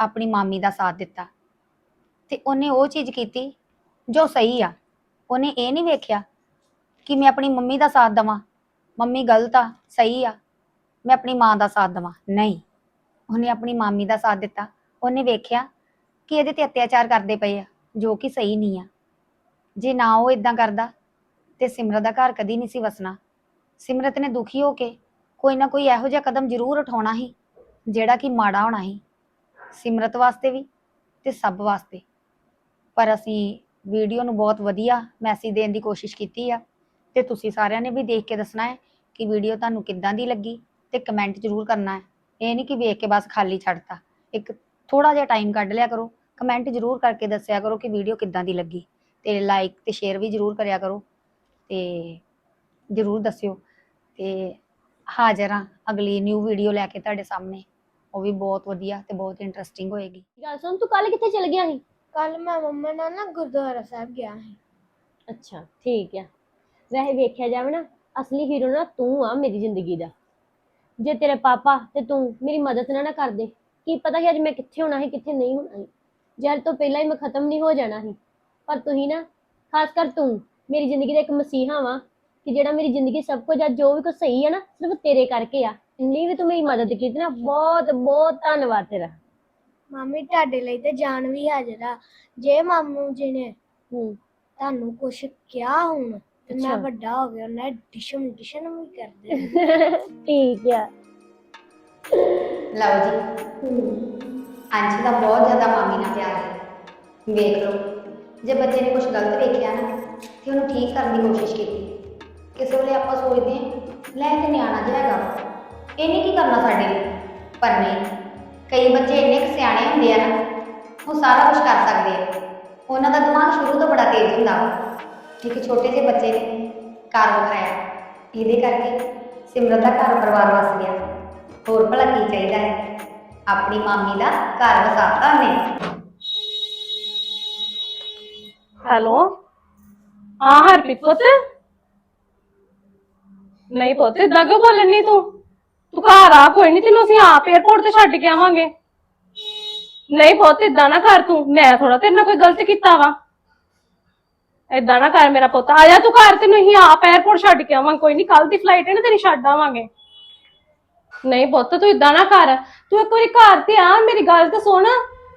ਆਪਣੀ ਮਾਮੀ ਦਾ ਸਾਥ ਦਿੱਤਾ। ਤੇ ਉਹਨੇ ਉਹ ਚੀਜ਼ ਕੀਤੀ ਜੋ ਸਹੀ ਆ। ਉਹਨੇ ਇਹ ਨਹੀਂ ਵੇਖਿਆ ਕਿ ਮੈਂ ਆਪਣੀ ਮੰਮੀ ਦਾ ਸਾਥ ਦਵਾਂ। ਮੰਮੀ ਗਲਤ ਆ, ਸਹੀ ਆ, ਮੈਂ ਆਪਣੀ ਮਾਂ ਦਾ ਸਾਥ ਦਵਾਂ। ਨਹੀਂ, ਉਹਨੇ ਆਪਣੀ ਮਾਮੀ ਦਾ ਸਾਥ ਦਿੱਤਾ। ਉਹਨੇ ਵੇਖਿਆ ਕਿ ਇਹਦੇ ਤੇ ਅਤਿਆਚਾਰ ਕਰਦੇ ਪਏ ਆ, ਜੋ ਕਿ ਸਹੀ ਨਹੀਂ ਆ। ਜੇ ਨਾ ਉਹ ਇਦਾਂ ਕਰਦਾ, ਤੇ ਸਿਮਰਤ ਦਾ ਘਰ ਕਦੀ ਨਹੀਂ ਸੀ ਵਸਣਾ। ਸਿਮਰਤ ਨੇ ਦੁਖੀ ਹੋ ਕੇ ਕੋਈ ਨਾ ਕੋਈ ਇਹੋ ਜਿਹਾ ਕਦਮ ਜ਼ਰੂਰ ਉਠਾਉਣਾ ਸੀ, ਜਿਹੜਾ ਕਿ ਮਾੜਾ ਹੋਣਾ ਸੀ। ਸਿਮਰਤ ਵਾਸਤੇ ਵੀ ਤੇ ਸਭ ਵਾਸਤੇ। ਪਰ ਅਸੀਂ ਵੀਡੀਓ ਨੂੰ ਬਹੁਤ ਵਧੀਆ ਮੈਸੇਜ ਦੇਣ ਦੀ ਕੋਸ਼ਿਸ਼ ਕੀਤੀ ਆ ਤੇ ਤੁਸੀਂ ਸਾਰਿਆਂ ਨੇ ਵੀ ਦੇਖ ਕੇ ਦੱਸਣਾ ਹੈ ਕਿ ਵੀਡੀਓ ਤੁਹਾਨੂੰ ਕਿੱਦਾਂ ਦੀ ਲੱਗੀ ਤੇ ਕਮੈਂਟ ਜ਼ਰੂਰ ਕਰਨਾ ਹੈ। ਇਹ ਨਹੀਂ ਕਿ ਵੇਖ ਕੇ ਬਸ ਖਾਲੀ ਛੱਡਤਾ। ਇੱਕ ਥੋੜਾ ਜਿਹਾ ਟਾਈਮ ਕੱਢ ਲਿਆ ਕਰੋ, ਕਮੈਂਟ ਜ਼ਰੂਰ ਕਰਕੇ ਦੱਸਿਆ ਕਰੋ ਕਿ ਵੀਡੀਓ ਕਿੱਦਾਂ ਦੀ ਲੱਗੀ ਤੇ ਲਾਈਕ ਤੇ ਸ਼ੇਅਰ ਵੀ ਜ਼ਰੂਰ ਕਰਿਆ ਕਰੋ ਤੇ ਜ਼ਰੂਰ ਦੱਸਿਓ ਤੇ ਹਾਜ਼ਰ ਹਾਂ ਅਗਲੀ ਨਿਊ ਵੀਡੀਓ ਲੈ ਕੇ ਤੁਹਾਡੇ ਸਾਹਮਣੇ। ਉਹ ਵੀ ਬਹੁਤ ਵਧੀਆ ਤੇ ਬਹੁਤ ਇੰਟਰਸਟਿੰਗ ਹੋਏਗੀ। ਗੱਲ ਸੁਣ ਤੂੰ ਕੱਲ ਕਿੱਥੇ ਚਲ ਗਿਆ ਸੀ? ਕੱਲ ਮੈਂ ਮੰਮਾ ਨਾਲ ਨਾ ਗੁਰਦੁਆਰਾ ਸਾਹਿਬ ਗਿਆ ਸੀ। ਅੱਛਾ ਠੀਕ ਆ। ਵੈਸੇ ਵੇਖਿਆ ਜਾਵੇ ਨਾ ਅਸਲੀ ਹੀਰੋ ਨਾ ਤੂੰ ਆ ਮੇਰੀ ਜ਼ਿੰਦਗੀ ਦਾ। ਜੇ ਤੇਰੇ ਪਾਪਾ ਤੇ ਤੂੰ ਮੇਰੀ ਮਦਦ ਨਾ ਨਾ ਕਰਦੇ ਕੀ ਪਤਾ ਸੀ ਅੱਜ ਮੈਂ ਕਿੱਥੇ ਹੋਣਾ ਸੀ ਕਿੱਥੇ ਨਹੀਂ ਹੋਣਾ ਸੀ। ਜਦ ਤੋਂ ਪਹਿਲਾਂ ਹੀ ਮੈਂ ਖਤਮ ਨਹੀਂ ਹੋ ਜਾਣਾ ਸੀ ਪਰ ਤੁਸੀਂ ਨਾ ਖਾਸ ਕਰ ਤੂੰ ਮੇਰੀ ਜ਼ਿੰਦਗੀ ਦਾ ਇੱਕ ਮਸੀਹਾ ਵਾ ਕਿ ਜਿਹੜਾ ਮੇਰੀ ਜ਼ਿੰਦਗੀ ਸਭ ਕੁਝ ਆ ਜੋ ਵੀ ਕੁਝ ਸਹੀ ਆ ਨਾ ਸਿਰਫ ਤੇਰੇ ਕਰਕੇ ਆ। ਇੰਨੀ ਵੀ ਤੂੰ ਮੇਰੀ ਮਦਦ ਕੀਤੀ ਨਾ ਬਹੁਤ ਬਹੁਤ ਧੰਨਵਾਦ ਤੇਰਾ। ਮਾਮੀ ਤੁਹਾਡੇ ਲਈ ਤੇ ਜਾਨ ਵੀ ਹਾਜ਼ਰ ਆ। ਜੇ ਮਾਮੂ ਜੀ ਨੇ ਹੂੰ। ਤੁਹਾਨੂੰ ਕੁਛ ਕਿਹਾ ਹੁਣ ਤੇ ਅੱਛਾ। ਵੱਡਾ ਹੋ ਗਿਆ ਉਹਨਾਂ ਡਿਸ਼ਮ ਡਿਸ਼ਨ ਵੀ ਕਰਦੇ ਠੀਕ ਆ। ਲਓ ਜੀ। ਅੰਸ਼ ਦਾ ਬਹੁਤ ਜ਼ਿਆਦਾ ਮਾਮੀ ਨਾਲ ਪਿਆਰ ਹੈ। ਵੇਖ ਲਓ ਜੇ ਬੱਚੇ ਨੇ ਕੁਝ ਗਲਤ ਵੇਖਿਆ ਨਾ ਤੇ ਉਹਨੂੰ ਠੀਕ ਕਰਨ ਦੀ ਕੋਸ਼ਿਸ਼ ਕੀਤੀ। ਕਿਸੇ ਵੇਲੇ ਆਪਾਂ ਸੋਚਦੇ ਹਾਂ ਲੈ ਤੇ ਨਿਆਣਾ ਜਿਹਾ ਹੈਗਾ ਇਹਨੇ ਕੀ ਕਰਨਾ ਸਾਡੇ? ਲਈ ਪਰ ਨਹੀਂ, ਕਈ ਬੱਚੇ ਇੰਨੇ ਕੁ ਸਿਆਣੇ ਹੁੰਦੇ ਆ ਨਾ, ਉਹ ਸਾਰਾ ਕੁਝ ਕਰ ਸਕਦੇ ਆ। ਉਹਨਾਂ ਦਾ ਦਿਮਾਗ ਸ਼ੁਰੂ ਤੋਂ ਬੜਾ ਤੇਜ਼ ਹੁੰਦਾ। ਵਾ ਇੱਕ ਛੋਟੇ ਜਿਹੇ ਬੱਚੇ ਨੇ ਘਰ ਵਿਖਾਇਆ। ਇਹਦੇ ਕਰਕੇ ਸਿਮਰਤ ਦਾ ਘਰ ਪਰਿਵਾਰ ਵਸ ਗਿਆ। ਹੋਰ ਭਲਾ ਕੀ ਚਾਹੀਦਾ ਹੈ? ਆਪਣੀ ਮਾਮੀ ਦਾ ਘਰ ਵਸਾਤਾ ਨੇ ਹੈਲੋ? ਹਾਂ, ਹਰਪ੍ਰੀਤ ਪੁੱਤ। ਨਹੀਂ ਪੁੱਤ, ਏਦਾਂ ਕਿਉਂ ਬੋਲਣ ਨਹੀਂ ਤੂੰ? ਤੂੰ ਘਰ ਆ, ਕੋਈ ਨਹੀਂ ਤੈਨੂੰ ਅਸੀਂ ਆਪ 에어ਪੋਰਟ ਤੇ ਛੱਡ ਕੇ ਆਵਾਂਗੇ। ਨਹੀਂ ਪੁੱਤ ਇਦਾਂ ਨਾ ਕਰ ਤੂੰ, ਮੈਂ ਥੋੜਾ ਤੇਰੇ ਨਾਲ ਕੋਈ ਗਲਤ ਕੀਤਾ ਵਾ। ਇਦਾਂ ਨਾ ਕਰ ਮੇਰਾ ਪੁੱਤ, ਆ ਜਾ ਤੂੰ ਘਰ, ਤੈਨੂੰ ਅਸੀਂ ਆਪ 에어ਪੋਰਟ ਛੱਡ ਕੇ ਆਵਾਂਗੇ। ਕੋਈ ਨਹੀਂ ਕੱਲ ਦੀ ਫਲਾਈਟ ਹੈ ਨਾ, ਤੇਰੀ ਛੱਡ ਆਵਾਂਗੇ। ਨਹੀਂ ਪੁੱਤ, ਤੂੰ ਇਦਾਂ ਨਾ ਕਰ, ਤੂੰ ਇੱਕ ਵਾਰੀ ਘਰ ਤੇ ਆ, ਮੇਰੀ ਗੱਲ ਤਾਂ ਸੁਣ।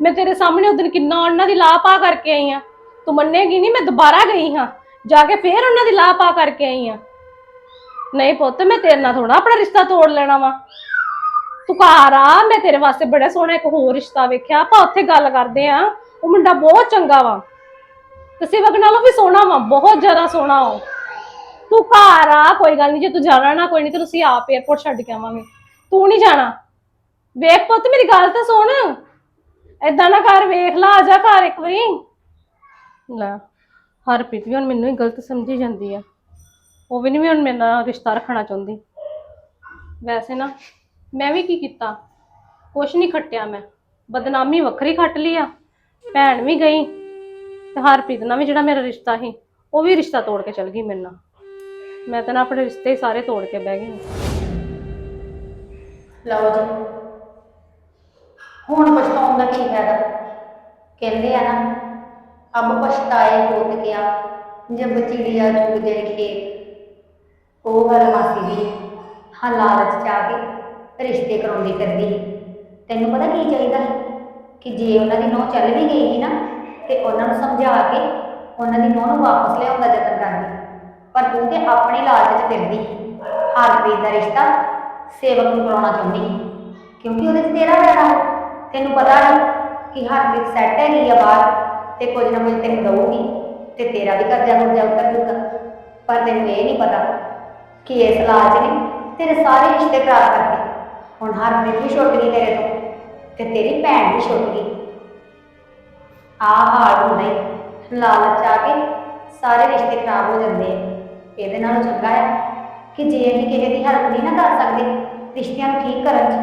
ਮੈਂ ਤੇਰੇ ਸਾਹਮਣੇ ਉਹ ਦਿਨ ਕਿੰਨਾ ਉਹਨਾਂ ਦੀ ਲਾਪਾ ਕਰਕੇ ਆਈ ਆ। ਤੂੰ ਮੰਨੇਗੀ ਨਹੀਂ ਮੈਂ ਦੁਬਾਰਾ ਗਈ ਹਾਂ। ਜਾ ਕੇ ਫੇਰ ਉਹਨਾਂ ਦੀ ਲਾਪਾ ਕਰਕੇ ਆਈ ਆ। ਨਹੀਂ ਪੁੱਤ, ਮੈਂ ਤੇਰੇ ਨਾਲ ਥੋੜਾ ਆਪਣਾ ਰਿਸ਼ਤਾ ਤੋੜ ਲੈਣਾ ਵਾ। ਤੂੰ ਘਰ ਆ, ਮੈਂ ਤੇਰੇ ਵਾਸਤੇ ਬੜਾ ਸੋਹਣਾ ਇੱਕ ਹੋਰ ਰਿਸ਼ਤਾ ਵੇਖਿਆ। ਆਪਾਂ ਉੱਥੇ ਗੱਲ ਕਰਦੇ ਆ, ਉਹ ਮੁੰਡਾ ਬਹੁਤ ਚੰਗਾ ਵਾ। ਤੇ ਸਿਵਕ ਨਾਲੋਂ ਵੀ ਸੋਹਣਾ ਵਾ, ਬਹੁਤ ਜ਼ਿਆਦਾ ਸੋਹਣਾ ਉਹ। ਤੂੰ ਘਰ ਆ, ਕੋਈ ਗੱਲ ਨਹੀਂ, ਜੇ ਤੂੰ ਜਾਣਾ ਨਾ, ਕੋਈ ਨਹੀਂ, ਤੇ ਤੁਸੀਂ ਆਪ 에어ਪੋਰਟ ਛੱਡ ਕੇ ਆਵਾਂਗੇ। ਤੂੰ ਨਹੀਂ ਜਾਣਾ। ਵੇਖ ਪੁੱਤ, ਮੇਰੀ ਗੱਲ ਤਾਂ ਸੁਣ। ਏਦਾਂ ਨਾ ਕਰ, ਵੇਖ ਲਾ, ਆ ਜਾ ਘਰ ਇੱਕ ਵਾਰੀ। ਲੈ, ਹਰਪ੍ਰੀਤ ਵੀ ਹੁਣ ਮੈਨੂੰ ਹੀ ਗਲਤ ਸਮਝੀ ਜਾਂਦੀ ਆ। ਉਹ ਵੀ ਨਹੀਂ ਵੀ ਹੁਣ ਮੇਰੇ ਨਾਲ ਰਿਸ਼ਤਾ ਰੱਖਣਾ ਚਾਹੁੰਦੀ। ਵੈਸੇ ਨਾ ਮੈਂ ਵੀ ਕੀ ਕੀਤਾ? ਕੁਛ ਨਹੀਂ ਖੱਟਿਆ ਮੈਂ। ਬਦਨਾਮੀ ਵੱਖਰੀ ਖੱਟ ਲਈ ਆ। ਭੈਣ ਵੀ ਗਈ ਤੇ ਹਰਪ੍ਰੀਤ ਨਾਲ ਵੀ ਜਿਹੜਾ ਮੇਰਾ ਰਿਸ਼ਤਾ ਸੀ, ਉਹ ਵੀ ਰਿਸ਼ਤਾ ਤੋੜ ਕੇ ਚਲ ਗਈ ਮੇਰੇ ਨਾਲ। ਮੈਂ ਤਾਂ ਨਾ ਆਪਣੇ ਰਿਸ਼ਤੇ ਹੀ ਸਾਰੇ ਤੋੜ ਕੇ ਬਹਿ ਗਈ। ਲਓ ਜੀ। ਹੁਣ ਪਛਤਾਉਣ ਦਾ ਕੀ ਫਾਇਦਾ? ਕਹਿੰਦੇ ਆ ਨਾ, ਅਬ ਪਛਤਾਏ ਹੋਤ ਗਿਆ ਜਬ ਚਿੜੀਆ ਚੁਗ ਜਾਏ ਉਹ ਗੱਲ ਮਾਸੀ ਦੀ ਹਾਂ ਲਾਲਚ ਚ ਆ ਕੇ ਰਿਸ਼ਤੇ ਕਰਾਉਂਦੀ ਫਿਰਦੀ ਤੈਨੂੰ ਪਤਾ ਕੀ ਚਾਹੀਦਾ ਹੈ ਕਿ ਜੇ ਉਹਨਾਂ ਦੀ ਨੌ ਚੱਲ ਵੀ ਗਈ ਸੀ ਨਾ, ਤੇ ਉਹਨਾਂ ਨੂੰ ਸਮਝਾ ਕੇ ਉਹਨਾਂ ਦੀ ਨੌ ਨੂੰ ਵਾਪਸ ਲਿਆਉਣ ਦਾ ਯਤਨ ਕਰਦੀ। ਪਰ ਤੂੰ ਤੇ ਆਪਣੇ ਲਾਲਚ 'ਚ ਫਿਰਦੀ ਹਰਪ੍ਰੀਤ ਦਾ ਰਿਸ਼ਤਾ ਸੇਵਕ ਨੂੰ ਕਰਾਉਣਾ ਚਾਹੁੰਦੀ ਕਿਉਂਕਿ ਉਹਦੇ 'ਚ ਤੇਰਾ ਰਹਿਣਾ ਤੈਨੂੰ ਪਤਾ ਹੈ ਕਿ ਹਰਪ੍ਰੀਤ ਸੈੱਟ ਹੈਗੀ ਆ ਬਾਹਰ, ਤੇ ਕੁਝ ਨਾ ਕੁਝ ਤੈਨੂੰ ਦਊਗੀ, ਤੇ ਤੇਰਾ ਵੀ ਕਰਜ਼ਾ ਕੁਰਜ਼ਾ ਉਤਰ ਜੂਗਾ ਪਰ ਤੈਨੂੰ ਇਹ ਨਹੀਂ ਪਤਾ ਕਿ ਇਸ ਲਾਲਚ ਨੇ ਤੇਰੇ ਸਾਰੇ ਰਿਸ਼ਤੇ ਖਰਾਬ ਕਰਤੇ ਹੁਣ ਹਰਪ੍ਰੀਤ ਵੀ ਛੁੱਟ ਗਈ ਤੇਰੇ ਤੋਂ ਤੇ ਤੇਰੀ ਭੈਣ ਵੀ ਛੁੱਟ ਗਈ। ਆ ਹਾਲ ਹੁੰਦਾ ਹੀ ਲਾਲਚ ਆ ਕੇ ਸਾਰੇ ਰਿਸ਼ਤੇ ਖਰਾਬ ਹੋ ਜਾਂਦੇ ਆ। ਇਹਦੇ ਨਾਲੋਂ ਚੰਗਾ ਹੈ ਕਿ ਜੇ ਅਸੀਂ ਕਿਸੇ ਦੀ ਹੈਲਪ ਨਹੀਂ ਨਾ ਕਰ ਸਕਦੇ, ਰਿਸ਼ਤਿਆਂ ਨੂੰ ਠੀਕ ਕਰਨ ਚ,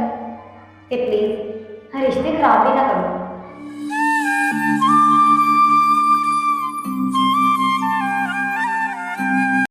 ਤੇ ਪਲੀਜ਼ ਰਿਸ਼ਤੇ ਖਰਾਬ ਵੀ ਨਾ ਕਰੋ।